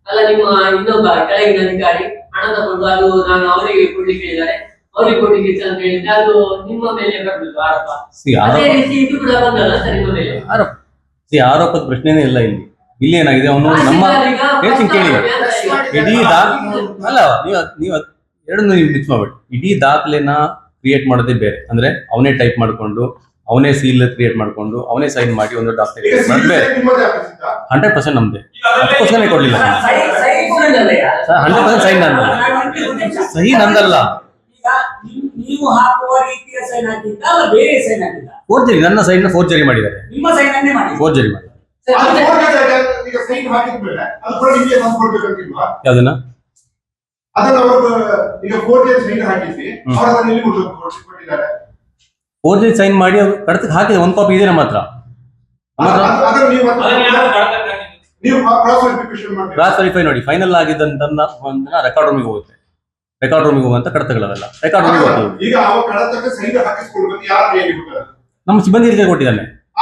ಅಲ್ಲ ನಿಮ್ಮ ಇನ್ನೊಬ್ಬ ಕೆಳಗಿನ ಅಧಿಕಾರಿ ಹಣ ತಗೊಂಡು ಅದು ನಾನು ಅವರಿಗೆ ಕೊಡ್ಲಿಕ್ಕೆ ಹೇಳಿದ್ದಾರೆ. ಅವರಿಗೆ ಕೊಡ್ಲಿಕ್ಕಿತ್ತು ಅಂತ ಹೇಳಿದ್ರೆ ಅದು ನಿಮ್ಮ ಮೇಲೆ ಬರ್ಬೇಕು ಆರೋಪ. ಅದೇ ರೀತಿ ಇದು ಕೂಡ ಬಂದಲ್ಲ ಸರ್ ನಿಮ್ಮ ಮೇಲೆ? ಆರೋಪ. ಆರೋಪದ ಪ್ರಶ್ನೆನೇ ಇಲ್ಲ ಇಲ್ಲಿ. ಇಲ್ಲಿ ಏನಾಗಿದೆ? ಅವನು ನಮ್ಮ ಹೇಳ್ತೀನಿ ಕೇಳಿ. ಇಡೀ ಅಲ್ಲ ನೀವು ನೀವು ಎರಡನ್ನೂ ನೀವು ಮಿಕ್ಸ್ ಮಾಡ್ಬೇಡಿ ಇಡೀ ದಾಖಲೆನ ಕ್ರಿಯೇಟ್ ಮಾಡೋದೇ ಬೇರೆ. ಅಂದ್ರೆ ಅವನೇ ಟೈಪ್ ಮಾಡಿಕೊಂಡು ಅವನೇ ಸೀಲ್ ಕ್ರಿಯೇಟ್ ಮಾಡಿಕೊಂಡು ಅವನೇ ಸೈನ್ ಮಾಡಿ ಒಂದು ಡಾಕ್ಟರ್ ಹಂಡ್ರೆಡ್ ಪರ್ಸೆಂಟ್ ನಮ್ದೆ. ಹತ್ತು ಪರ್ಸೆಂಟ್ ಕೊಡ್ಲಿಲ್ಲ. ಹಂಡ್ರೆಡ್ ಪರ್ಸೆಂಟ್ ಸೈನ್ ನಂದಲ್ಲ. ಸಹಿ ನಂದಲ್ಲ ಫೋರ್ಜರಿ ನನ್ನ ಸೈನ್ ಫೋರ್ಜರಿ ಮಾಡಿದ್ದಾರೆ. ನಿಮ್ಮ ಸೈನ್ ಅನ್ನೇ ಮಾಡಿ ಫೋರ್ಜರಿ ಮಾಡಿ ಅದು ಹೋಗಿದೆ, ಈಗ ಸೈನ್ ಹಾಕಿದ್ಮೇಲೆ ಅದು ಕೂಡ ನಿಮಗೆ ತಂದು ಕೊಡ್ಬೇಕಂತಿಲ್ವಾ? ಯಾವ್ದನ್ನ? ಅದನ್ನ ಅವರು ಈಗ ಸೈನ್ ಹಾಕಿಸಿ ಅವರು ಅದನ್ನ ಎಲ್ಲಿ ಕೊಟ್ಟು- ಕೊಟ್ಟು- ಕೊಟ್ಟಿದ್ದಾರೆ. ಫೋರ್ಜರಿ ಸೈನ್ ಮಾಡಿ ಅವ್ರು ಕಡತಕ್ಕೆ ಹಾಕಿದೆ ಒಂದು ಕಾಪಿ ಇದೆ ನಮ್ಮ ಹತ್ರ ಅದನ್ನ ನೀವು? ನೀವು ಕ್ರಾಸ್ ವೆರಿಫಿಕೇಶನ್ ಮಾಡ್ಬೇಕು. ಕ್ರಾಸ್ ವೆರಿಫೈ ನೋಡಿ ಫೈನಲ್ ಆಗಿದ್ದಂತ ರೆಕಾರ್ಡ್ ರೂಮಿಗೆ ಹೋಗುತ್ತೆ. ರೆಕಾರ್ಡ್ ರೂಮಿಗೆ ಹೋಗುವಂತ ಕಡತಗಳವೆಲ್ಲ. ರೆಕಾರ್ಡ್ ರೂಮಿಗೆ ಹೋಗ್ತದೆ. ಈಗ ಕಡತಕ್ಕೆ ಸೈನ್ ಯಾರು ನಮ್ಮ ಸಿಬ್ಬಂದಿ ಕೊಟ್ಟಿದ್ದಾನೆ.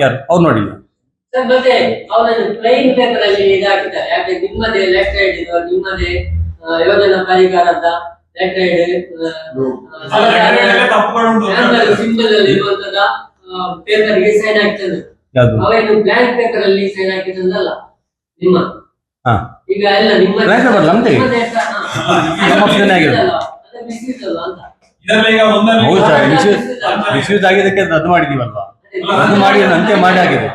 ಯಾರು? ಅವ್ರು ನೋಡಿಲ್ಲ. ಸರ್ ಮತ್ತೆ ಅವನನ್ನು ಪ್ಲೈನ್ ಪೇಪರ್ ಅಲ್ಲಿ ಇದಾಕಿದ್ದಾರೆ. ಯಾಕೆ ನಿಮ್ಮದೇ ಲೆಫ್ಟ್ ಹೈಡ್ ಇದು ನಿಮ್ಮದೇ ಯೋಜನಾ ಪರಿಹಾರದ ಲೆಫ್ಟ್ ಅಂತ ಹೇಳ್ತಾರೆ. ಸಿಂಬಲ್ ಅಲ್ಲಿ ಇರುವಂತಹ ಪೇಪರ್ಗೆ ಸೈನ್ ಆಗ್ತದೆ ಅವೇನು ಬ್ಲಾಂಕ್ ಪೇಪರ್ ಅಲ್ಲಿ ಸೈನ್ ಹಾಕಿದ್ದಲ್ಲ ನಿಮ್ಮ. ಹಾ. ಈಗ ಎಲ್ಲ ನಿಮ್ಮ ಅಂತ. ಮಿಸ್ಯೂಸ್ ಅಲ್ವಾ? ಆಗಿದ್ದಕ್ಕೆ ರದ್ದು ಮಾಡಿದೀವಲ್ವಾ ಅದೇ ರದ್ದು ಮಾಡಿ ಅಂತ್ಯ ಮಾಡಿ ಆಗಿದೆ.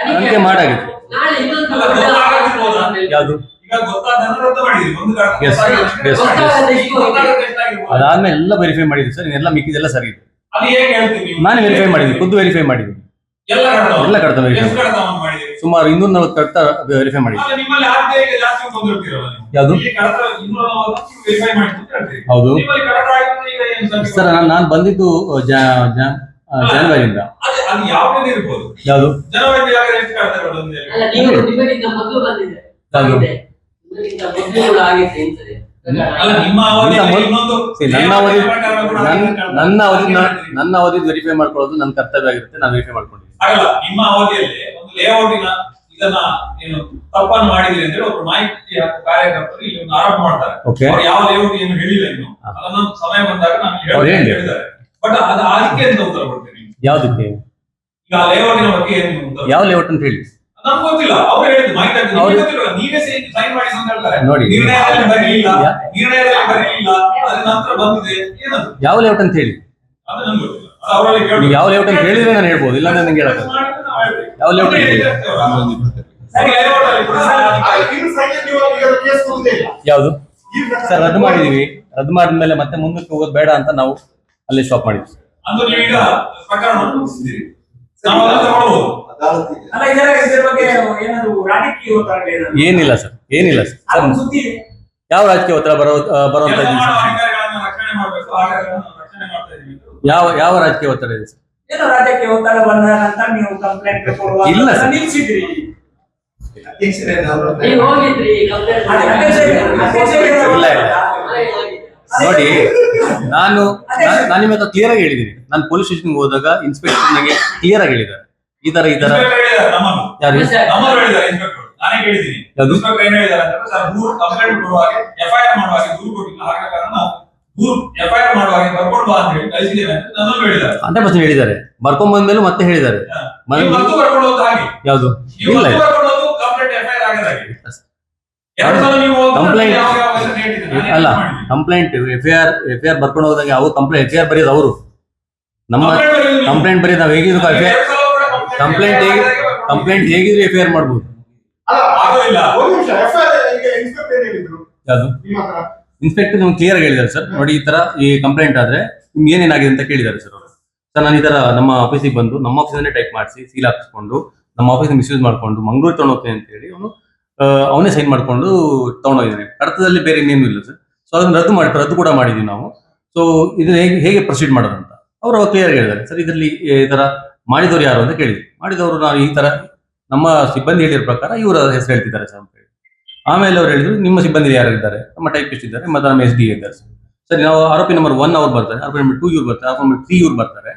ತನಿಖೆ ಮಾಡಾಗಿತ್ತು. ಮಾಡಾಗಿದೆ. ಯಾವುದು? ಅದಾದ್ಮೇಲೆ ಎಲ್ಲ ವೆರಿಫೈ ಮಾಡಿದ್ವಿ ಸರ್ ಎಲ್ಲ ಮಿಕ್ಕಿದೆಲ್ಲ ಸರಿ ಇದೆ. ಅದು ಹೇಗೆ ಹೇಳ್ತೀವಿ ನಾನು ವೆರಿಫೈ ಮಾಡಿದ್ವಿ ಖುದ್ದು ವೆರಿಫೈ ಮಾಡಿದ್ವಿ. ಎಲ್ಲ ಕಡತ ವೆರಿಫೈ ಸುಮಾರು ಇನ್ನೂರ ನಲವತ್ತು ಕಡತ ವೆರಿಫೈ ಮಾಡಿದ್ವಿ ಯಾವುದು ಹೌದು. ಸರ್? ನಾನು ನಾನು ಬಂದಿದ್ದು ಜನವರಿಯಿಂದ ಅದೇ ಯಾವುದೇ ಇರ್ಬೋದು? ಯಾವುದು? ಜನವರಿ ಎಷ್ಟು. ಅಲ್ಲ. ನೀವು ನಿಮಗಿಂತ ಮೊದಲು ಬಂದಿದೆ. ಆಗಿದೆ. ನಿಮಗಿಂತ ಮೊದಲು ಕೂಡ ಆಗಿತ್ತು ಇಂಥದ್ದೇ. ನಿಮ್ಮ ಅವಧಿಯಲ್ಲಿ ಇನ್ನೊಂದು ನನ್ನ ಅವಧಿ ನನ್ನ ಅವಧಿ ವೆರಿಫೈ ಮಾಡ್ಕೊಳ್ಳೋದು ನನ್ನ ಕರ್ತವ್ಯ ಆಗಿರುತ್ತೆ ನಾನು ವೆರಿಫೈ ಮಾಡ್ಕೊಂಡಿದ್ದೀನಿ. ಹಾಗಲ್ಲ ನಿಮ್ಮ ಅವಧಿಯಲ್ಲಿ ಒಂದು ಲೇಔಟಿನ ಇದನ್ನ ಏನು ತಪ್ಪನ್ನು ಮಾಡಿದ್ರಿ ಅಂತ ಹೇಳಿ ಒಬ್ರು ಮಾಹಿತಿ ಕಾರ್ಯಕರ್ತರು ಇಲ್ಲಿ ಒಂದು ಆರೋಪ ಮಾಡ್ತಾರೆ. ಯಾವ ಲೇಔಟ್ ಏನು ಹೇಳಿಲ್ಲ ಇನ್ನು. ಹಾ. ಅದನ್ನ ಸಮಯ ಬಂದಾಗ ನಾನು. ಹೇಳಿದ್ದಾರೆ. ಬಟ್ ಅದು ಅದಕ್ಕೆ ಅಂತ ಉತ್ತರ ಕೊಡ್ತೀನಿ ಯಾವ್ದಕ್ಕೆ? ಈಗ ಆ ಲೇಔಟಿನ ಬಗ್ಗೆ ಏನು ನೀವು ಉತ್ತರ ಯಾವ ಲೇಔಟ್ ಅಂತ ಹೇಳಿ? ನಮ್ಗೆ ಗೊತ್ತಿಲ್ಲ. ಅವ್ರು ಹೇಳಿದ್ದು ಮಾಹಿತಿ ಅವ್ರು- ಗೊತ್ತಿಲ್ಲ ನೀವೇ ಸೈನ್ ಮಾಡಿ ಅಂತ ಹೇಳ್ತಾರೆ. ನೋಡಿ. ನಿರ್ಣಯದಲ್ಲಿ ಬರಲಿಲ್ಲ. ಯಾ- ನಿರ್ಣಯದಲ್ಲಿ ಬರಲಿಲ್ಲ. ಅದ್ರ ನಂತರ ಬಂದಿದೆ. ಏನದು? ಯಾವ ಲೇಔಟ್ ಅಂತ ಹೇಳಿ? ಅದು ನಮ್ಗೆ ಗೊತ್ತಿಲ್ಲ. ಅದು ಅವರಲ್ಲಿ ನೀವು ಕೇಳಿ ಯಾವ ಲೇಔಟ್ ಅಂತ ಹೇಳಿದ್ರೆ ನಾನು ಹೇಳ್ಬೋದು. ಇಲ್ಲ ನಂಗೆ ಹೇಳಕ್ಕೆ ಯಾವ ಲೇಔಟ್ ಅಂತ ಹೇಳಿ? ಯಾವುದು? ಸರ್ ರದ್ದು ಮಾಡಿದೀವಿ. ರದ್ದು ಮಾಡಿದ್ಮೇಲೆ ಮತ್ತೆ ಮುಂದಕ್ಕೆ ಹೋಗೋದು ಬೇಡ ಅಂತ ನಾವು ಅಲ್ಲಿ ಸ್ಟಾಪ್ ಮಾಡಿ. ಏನಿಲ್ಲ ಸರ್ ಏನಿಲ್ಲ ಸರ್. ಯಾವ ರಾಜಕೀಯ ಒತ್ತಡ ಬರೋ ಬರುವಂತ ಯಾವ ಯಾವ ರಾಜಕೀಯ ಒತ್ತಡ ಇದೆ ಸರ್? ಏನೋ ರಾಜ್ಯಕ್ಕೆ ಒತ್ತಡ ಬಂದ ನಂತರ ನೀವು ಕಂಪ್ಲೇಂಟ್ ಕೊಡುವ ಇಲ್ಲ ಸರ್. ನಿಲ್ಸಿದ್ರಿ ಇಲ್ಲ, ಇಲ್ಲ. ನೋಡಿ ನಾನು ನಾನ್- ನಿಮ್ಮ ಹತ್ರ ಕ್ಲಿಯರ್ ಆಗಿ ಹೇಳಿದ್ದೀನಿ ನಾನು ಪೊಲೀಸ್ ಸ್ಟೇಷನ್ಗೆ ಹೋದಾಗ ಇನ್ಸ್ಪೆಕ್ಟರ್ ನನಗೆ ಕ್ಲಿಯರ್ ಆಗಿ ಹೇಳಿದ್ದಾರೆ. ಈ ತರ ಈ ತರ. ಯಾರು? ಕೇಳಿದ್ದೀನಿ. ಯಾವುದು? ಹೇಳಿದ್ದಾರೆ ಅಂದ್ರೆ ಬರ್ಕೊಂಡು ಹಂಡ್ರೆಡ್ ಪರ್ಸೆಂಟ್ ಹೇಳಿದ್ದಾರೆ. ಬಂದ್ಮೇಲೆ ಮತ್ತೆ ಹೇಳಿದ್ದಾರೆ. ಯಾವುದು? ಇಲ್ಲ ಇಲ್ಲ. ಕಂಪ್ಲೇಂಟ್ ಎಫ್ಐಆರ್ ಆಗದ ಅಲ್ಲ. Complaint F I R F I R ಬರ್ಕೊಂಡು ಹೋದಾಗ ಅವ್ರು ಕಂಪ್ಲೇಂಟ್ ಎಫ್ ಐ ಆರ್ ಬರೆಯೋದು ಅವರು. ನಮ್ಮ. ಕಂಪ್ಲೇಂಟ್ ಬರೆಯೋದು ನಾವು. ಹೇಗಿದ್ರು ಎಫ್ ಸಲ ಕೂಡ ಕಂಪ್ಲೇಂಟ್ ಹೇಗೆ? ಕಂಪ್ಲೇಂಟ್ ಹೇಗಿದ್ರು ಎಫ್ ಐ ಆರ್ ಮಾಡ್ಬೋದು. ಇನ್ಸ್ಪೆಕ್ಟರ್ ಹೇಳಿದ್ರು? ಯಾವುದು? ನಿಮ್ಮ ಹತ್ರ. ಇನ್ಸ್ಪೆಕ್ಟರ್ ನಮ್ಗೆ ಕ್ಲಿಯರ್ ಆಗಿ ಹೇಳಿದ್ದಾರೆ ಸರ್. ನೋಡಿ ಈ ತರ ಈ ಕಂಪ್ಲೇಂಟ್ ಆದ್ರೆ ನಿಮ್ಗೆ ಏನೇನಾಗಿದೆ ಅಂತ ಕೇಳಿದ್ದಾರೆ ಸರ್ ಅವರು. ಸರ್ ನಾನು ಈ ತರ ನಮ್ಮ ಆಫೀಸಿಗೆ ಬಂದು ನಮ್ಮ ಆಫೀಸನ್ನೇ ಟೈಪ್ ಮಾಡಿಸಿ ಸೀಲ್ ಹಾಕಿಸ್ಕೊಂಡು ನಮ್ಮ ಆಫೀಸ್ ಮಿಸ್ಯೂಸ್ ಮಾಡ್ಕೊಂಡು ಮಂಗಳೂರು ತಗೊಂಡು ಹೋಗ್ತೇನೆ ಅಂತ ಹೇಳಿ ಅವನು ಅವನೇ ಸೈನ್ ಮಾಡ್ಕೊಂಡು ತಗೊಂಡೋಗಿದ್ದಾನೆ. ಕಡತದಲ್ಲಿ ಬೇರೆ ಇನ್ನೇನು ಇಲ್ಲ ಸರ್ ಸೊ ಅದನ್ನ ರದ್ದು ಮಾಡಿ, ರದ್ದು ಕೂಡ ಮಾಡಿದ್ವಿ ನಾವು. ಸೊ ಇದನ್ನ ಹೇಗೆ ಹೇಗೆ ಪ್ರೊಸೀಡ್ ಮಾಡೋದಂತ ಅವರು ಕ್ಲಿಯರ್ ಹೇಳಿದ್ದಾರೆ. ಸರ್ ಇದರಲ್ಲಿ ಈ ಥರ ಮಾಡಿದವರು ಯಾರು ಅಂತ ಕೇಳಿದ್ವಿ. ಮಾಡಿದವರು ನಾವು ಈ ಥರ ನಮ್ಮ ಸಿಬ್ಬಂದಿ ಹೇಳಿರೋ ಪ್ರಕಾರ ಇವರ ಹೆಸರು ಹೇಳ್ತಿದ್ದಾರೆ ಸರ್ ಅಂತ ಹೇಳಿ. ಆಮೇಲೆ ಅವ್ರು ಹೇಳಿದ್ರು, ನಿಮ್ಮ ಸಿಬ್ಬಂದಿ ಯಾರು ಇದ್ದಾರೆ? ನಮ್ಮ ಟೈಪಿಸ್ಟ್ ಇದ್ದಾರೆ? ಮತ್ತು ನಮ್ಮ ಎಸ್ ಡಿ ಇದ್ದಾರೆ ಸರ್ ಸರಿ ನಾವು ಆರೋಪಿ ನಂಬರ್ ಒನ್ ಅವ್ರು ಬರ್ತಾರೆ, ಆರೋಪಿ ನಂಬರ್ ಟೂ ಇವ್ರು ಬರ್ತಾರೆ, ಆರೋಪಿ ನಂಬರ್ ತ್ರೀ ಇವ್ರು ಬರ್ತಾರೆ.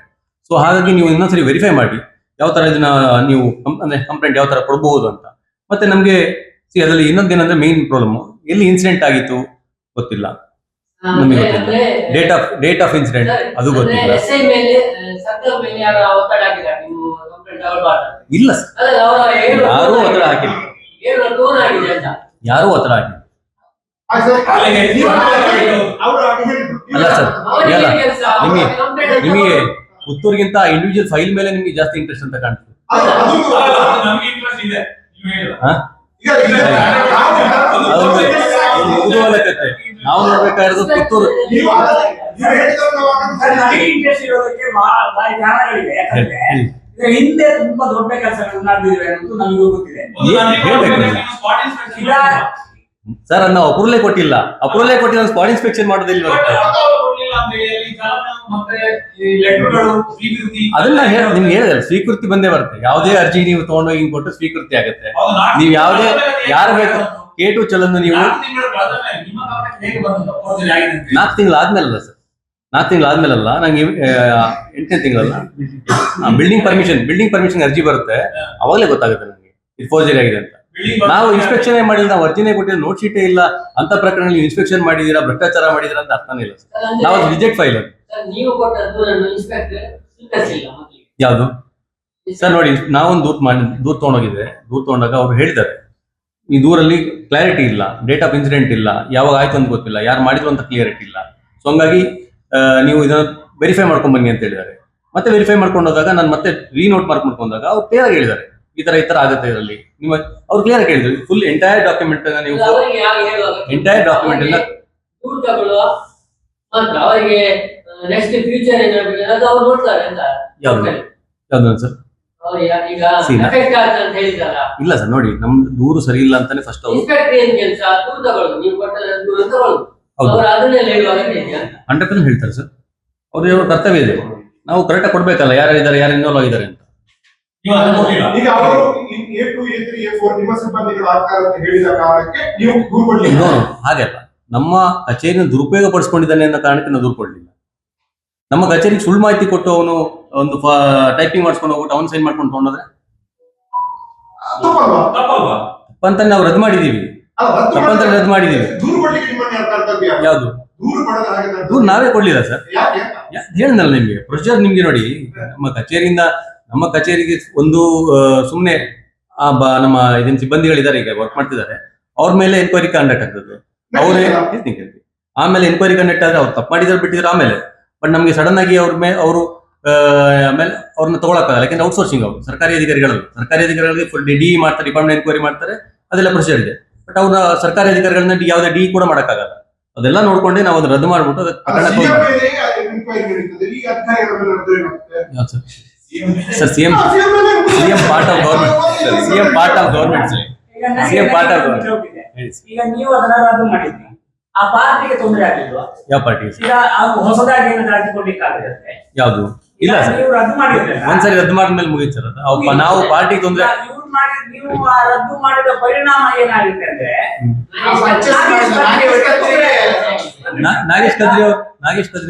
ಸೊ ಹಾಗಾಗಿ ನೀವು ಇನ್ನೊಂದ್ಸರಿ ವೆರಿಫೈ ಮಾಡಿ, ಯಾವ ಥರ ಇದನ್ನ ನೀವು ಅಂದ್ರೆ ಕಂಪ್ಲೇಂಟ್ ಯಾವ ಥರ ಕೊಡಬಹುದು ಅಂತ. ಮತ್ತೆ ನಮಗೆ ಸಿ ಅದರಲ್ಲಿ ಇನ್ನೊಂದೇನಂದ್ರೆ ಮೇನ್ ಪ್ರಾಬ್ಲಮ್ ಎಲ್ಲಿ ಇನ್ಸಿಡೆಂಟ್ ಆಗಿತ್ತು ಗೊತ್ತಿಲ್ಲ. ನಮಗೆ ಗೊತ್ತಿಲ್ಲ. Date of date of incident ಅದು ಗೊತ್ತಿಲ್ಲ. ಇಲ್ಲ ಸರ್ ಯಾರೂ ಒತ್ತಡ ಹಾಕಿಲ್ಲ. ಏಳು ಆಗಿದೆ ಅಂತ. ಯಾರೂ ಒತ್ತಡ ಹಾಕಿಲ್ಲ. ಅಲ್ಲ ಸರ್ ಇಲ್ಲ. ನಿಮಗೆ ನಿಮಗೆ ಪುತ್ತೂರಿಗಿಂತ ಇಂಡಿವಿಜುವಲ್ ಫೈಲ್ ಮೇಲೆ ನಿಮಗೆ ಜಾಸ್ತಿ ಇಂಟ್ರೆಸ್ಟ್ ಅಂತ ಕಾಣ್ತದೆ. ನೀವು ನೋಡ್ಬೇಕಾಗಿರೋದು ಪುತ್ತೂರು ಹಿಂದೆ ತುಂಬಾ ದೊಡ್ಡ ಕೆಲಸಗಳನ್ನ. ಸರ್ ಅದನ್ನ ಅಪ್ರೂವಲೇ ಕೊಟ್ಟಿಲ್ಲ ಅಪ್ರೂವಲೇ ಕೊಟ್ಟಿಲ್ಲ ಸ್ಪಾಟ್ ಇನ್ಸ್ಪೆಕ್ಷನ್ ಮಾಡೋದಿಲ್ಲ ಮತ್ತೆ ಈ ಲೆಟರ್ಗಳು ಸ್ವೀಕೃತಿ ಅದನ್ನ ಹೇಳ ನಿಮ್ಗೆ ಹೇಳಿದ್ರೆ ಸ್ವೀಕೃತಿ ಬಂದೇ ಬರುತ್ತೆ. ಯಾವುದೇ ಅರ್ಜಿ ನೀವು ತಗೊಂಡೋಗಿ ಹಿಂಗ್ ಕೊಟ್ಟು ಸ್ವೀಕೃತಿ ಆಗುತ್ತೆ. ಹೌದು, ನಾಲ್ಕು ನೀವು ಯಾವುದೇ ತಿಂಗಳ ಯಾರು ಬೇಕು? ಕೆ ಟು ಚಲನ್ನು ನೀವು ನಾಲ್ಕು ತಿಂಗಳ ಕಳೆದ ನಿಮ್ಮ ಗಮನಕ್ಕೆ ಹೇಗೆ ಬಂದದ್ದು forgery ಆಗಿದೆ ಅಂತ ಹೇಳಿ? ನಾಲ್ಕು ತಿಂಗಳು ಆದ್ಮೇಲಲ್ಲ ಸರ್. ನಾಲ್ಕು ತಿಂಗಳು ಆದ್ಮೇಲಲ್ಲ ನಂಗೆ ಆ, ಎಂಟನೇ ತಿಂಗಳಲ್ಲ. ಬಿಲ್ಡಿಂಗ್ ಪರ್ಮಿಷನ್ ಬಿಲ್ಡಿಂಗ್ ಪರ್ಮಿಷನ್ ಅರ್ಜಿ ಬರುತ್ತೆ. ಅವಾಗಲೇ ಗೊತ್ತಾಗುತ್ತೆ ನನಗೆ ಇದು ಫೋರ್ಜರಿ ಆಗಿದೆ ಅಂತ. Building ನಾವು ಇನ್ಸ್ಪೆಕ್ಷನ್ ಮಾಡಿಲ್ಲ ನಾವು ಅರ್ಜಿನೇ ಕೊಟ್ಟಿಲ್ಲ ನೋಟ್ ಶೀಟೇ ಇಲ್ಲ. ಅಂತ ಪ್ರಕರಣ ನೀವು ಇನ್ಸ್ಪೆಕ್ಷನ್ ಮಾಡಿದೀರಾ ಭ್ರಷ್ಟಾಚಾರ ಮಾಡಿದೀರಾ ಅಂತ ಅರ್ಥನೇ ಇಲ್ಲ ಸರ್. ನಾವು ರಿಜೆಕ್ಟ್ ಫೈಲ್ ಅದು ನೀವು ಕೊಟ್ಟ ದೂರನ್ನು ಇನ್ಸ್ಪೆಕ್ಟರ್ ಸ್ವೀಕರಿಸಿಲ್ಲ ಮೊದಲಿಗೆ ಯಾವುದು? ಸರ್ ನೋಡಿ ನಾವೊಂದು ದೂರ್ ಮಾಡಿ ದೂರ್ ತಗೊಂಡೋಗಿದ್ದೆ ದೂರ್ ತೊಗೊಂಡಾಗ ಅವ್ರು ಹೇಳಿದ್ದಾರೆ. ಈ ದೂರಲ್ಲಿ ಕ್ಲಾರಿಟಿ ಇಲ್ಲ ಡೇಟ್ ಆಫ್ ಇನ್ಸಿಡೆಂಟ್ ಇಲ್ಲ ಯಾವಾಗ ಆಯ್ತು ಅಂತ ಗೊತ್ತಿಲ್ಲ ಯಾರು ಮಾಡಿದ್ರು ಅಂತ ಕ್ಲಿಯರಿಟಿ ಇಲ್ಲ. ಸೊ ಹಂಗಾಗಿ ನೀವು ಇದನ್ನ ವೆರಿಫೈ ಮಾಡ್ಕೊಂಡ್ ಬನ್ನಿ ಅಂತ ಹೇಳಿದ್ದಾರೆ. ಮತ್ತೆ ವೆರಿಫೈ ಮಾಡ್ಕೊಂಡು ಹೋದಾಗ ನಾನು ಮತ್ತೆ ರೀನೋಟ್ ಮಾರ್ಕ್ ಮಾಡ್ಕೊಂಡಾಗ ಅವ್ರು ಕ್ಲಿಯರ್ ಹೇಳಿದ್ದಾರೆ. ಈ ತರ ಈ ತರ ಆಗುತ್ತೆ ಇದರಲ್ಲಿ. ನಿಮ್ಮ ಅವ್ರು ಕ್ಲಿಯರ್ ಹೇಳಿದ್ರು. ಫುಲ್ ಎಂಟೈರ್ ಡಾಕ್ಯುಮೆಂಟ್ ನೀವು ಎಂಟೈರ್ ಡಾಕ್ಯುಮೆಂಟ್ ಎಲ್ಲ- ಅವರಿಗೆ ನೆಕ್ಸ್ಟ್ ಫ್ಯೂಚರ್ ಏನಾಗಬೇಕು ಅದು ಅವ್ರು ನೋಡ್ತಾರೆ ಅಂತ. ಯಾವ್ದು? ಯಾವ್ದು ಸರ್? ಅವ್ರು ಯಾ- ಈಗ See, ಎಫೆಕ್ಟ್ ಆಗ್ತದೆ ಅಂತ ಹೇಳಿದಾರ ಇಲ್ಲ ಸರ್ ನೋಡಿ ನಮ್ ದೂರು ಸರಿ ಇಲ್ಲ ಅಂತಾನೆ ಫಸ್ಟ್ ಅವರು. ಇನ್ಸ್ಪೆಕ್ಟರ್ ಏನ್ ಕೆಲಸ? ದೂರು ತಗೊಳ್ಳುದು. ನೀವು ಕೊಟ್ಟ ದೂರ ತಗೊಳ್ಳುದು. ಹೌದು. ಅವ್ರು ಹೇಳುವಾಗ ಹಂಡ್ರೆಡ್ ಪರ್ಸೆಂಟ್ ಹೇಳ್ತಾರೆ ಸರ್. ಅವ್ರ ಕರ್ತವ್ಯ ಇದೆ. ನಾವು ಕರೆಕ್ಟ್ ಕೊಡ್ಬೇಕಲ್ಲ ಯಾರು ಇದ್ದಾರೆ ಯಾರು ಇನ್ವಾಲ್ವ್ ಆಗಿದ್ದಾರೆ ಅಂತ. ನೀವು ಅದನ್ನ ಕೊಟ್ಟಿಲ್ಲ ಈಗ ಅವರು A two A three A four ನಿಮ್ಮ ಸಿಬ್ಬಂದಿಗಳು ಆಗ್ತಾರೆ ಅಂತ ಹೇಳಿದ ಕಾರಣಕ್ಕೆ ನೀವು ದೂರು ಕೊಡ್ಲಿಲ್ಲ ನೋ ಹಾಗೆಲ್ಲ ನಮ್ಮ ಕಚೇರಿನ ದುರುಪಯೋಗ ಪಡಿಸ್ಕೊಂಡಿದ್ದಾನೆ ಅನ್ನೋ ಕಾರಣಕ್ಕೆ ನಾವು ದೂರು ಕೊಡಲಿಲ್ಲ ನಮ್ಮ ಕಚೇರಿಗೆ ಸುಳ್ಳು ಮಾಹಿತಿ ಕೊಟ್ಟು ಅವನು ಒಂದು ಟೈಪಿಂಗ್ ಮಾಡಿಸ್ಕೊಂಡು ಹೋಗ್ಬಿಟ್ಟು ಅವನು ಸೈನ್ ಮಾಡ್ಕೊಂಡು ತಗೊಂಡ್ರೆ ತಪ್ಪಂತ ನಾವು ರದ್ದು ಮಾಡಿದೀವಿ. ತಪ್ಪಂತ ರದ್ದು ಮಾಡಿದೀವಿ. ಯಾವುದು? ದೂರು ನಾವೇ ಕೊಡ್ಲಿಲ್ಲ ಸರ್. ಯಾಕೆ? ಹೇಳಿದ್ನಲ್ಲ ನಿಮ್ಗೆ ಪ್ರೊಸೀಜರ್ ನಿಮ್ಗೆ ನೋಡಿ. ನಮ್ಮ ಕಚೇರಿಯಿಂದ ನಮ್ಮ ಕಚೇರಿಗೆ ಒಂದು ಸುಮ್ಮನೆ ಸುಮ್ನೆ ಆ ಬ- ನಮ್ಮ ಇದನ್ನ ಸಿಬ್ಬಂದಿಗಳಿದ್ದಾರೆ ಈಗ ವರ್ಕ್ ಮಾಡ್ತಿದ್ದಾರೆ. ಅವ್ರ ಮೇಲೆ ಎನ್ಕ್ವೈರಿ ಕಂಡಕ್ಟ್ ಆಗ್ತದೆ. ಅವರೇ ಹೇಳ್ತೀನಿ ಆಮೇಲೆ ಎನ್ಕ್ವೈರಿ ಕಂಡಕ್ಟ್ ಆದ್ರೆ ಅವ್ರು ತಪ್ಪು ಮಾಡಿದ್ರೆ ಬಿಟ್ಟಿದ್ರೆ ಆಮೇಲೆ. ಬಟ್ ನಮಗೆ ಸಡನ್ ಆಗಿ ಅವ್ರ ಮೇಲೆ ಅವರು ಆಮೇಲೆ ಅವ್ರನ್ನ ತಗೊಳಕ್ಕಾಗಲ್ಲ. ಯಾಕಂದ್ರೆ ಔಟ್ಸೋರ್ಸಿಂಗ್ ಅವರು ಸರ್ಕಾರಿ ಅಧಿಕಾರಿಗಳು. ಸರ್ಕಾರಿ ಅಧಿಕಾರಿಗಳಿಗೆ ಫುಲ್ ಡಿ ಮಾಡ್ತಾರೆ ಡಿಪಾರ್ಟ್ಮೆಂಟ್ ಎನ್ಕ್ವೈರಿ ಮಾಡ್ತಾರೆ ಅದೆಲ್ಲ ಪ್ರೊಸೀಜರ್ ಇದೆ. ಬಟ್ ಅವ್ರ ಸರ್ಕಾರಿ ಅಧಿಕಾರಿಗಳನ್ನ ಯಾವುದೇ ಡಿ ಕೂಡ ಮಾಡೋಕ್ಕಾಗಲ್ಲ. ಅದೆಲ್ಲ ನೋಡ್ಕೊಂಡೆ ನಾವು ಅದನ್ನ ರದ್ದು ಮಾಡಿಬಿಟ್ಟು ಅದಕ್ಕೆ ಪ್ರಕರಣ CM. Sir? CM part of government CM part of government CM part of government ಆ ಪಾರ್ಟಿಗೆ ತೊಂದರೆ ಆಗಿಲ್ವಾ ಯಾವ ಪಾರ್ಟಿ ಈಗ ಹೊಸದಾಗಿ ಏನಾದ್ರು ಯಾವುದು? ಇಲ್ಲ ಸರ್. ನೀವು ರದ್ದು ಮಾಡಿದ್ರೆ ಒಂದ್ಸರಿ ರದ್ದು ಮಾಡಿದ್ಮೇಲೆ ಮುಗೀತು ಸರ್ ಅದು ನಾವು ಪಾರ್ಟಿ ತೊಂದರೆ ಇವ್ರು ಮಾಡಿ ನೀವು ಆ ರದ್ದು ಮಾಡಿದ ಪರಿಣಾಮ ಏನಾಗುತ್ತೆ ಅಂದ್ರೆ ನಾಗೇಶ್ ಕದ್ರಿ ನಾಗೇಶ್ ಕದ್ರಿ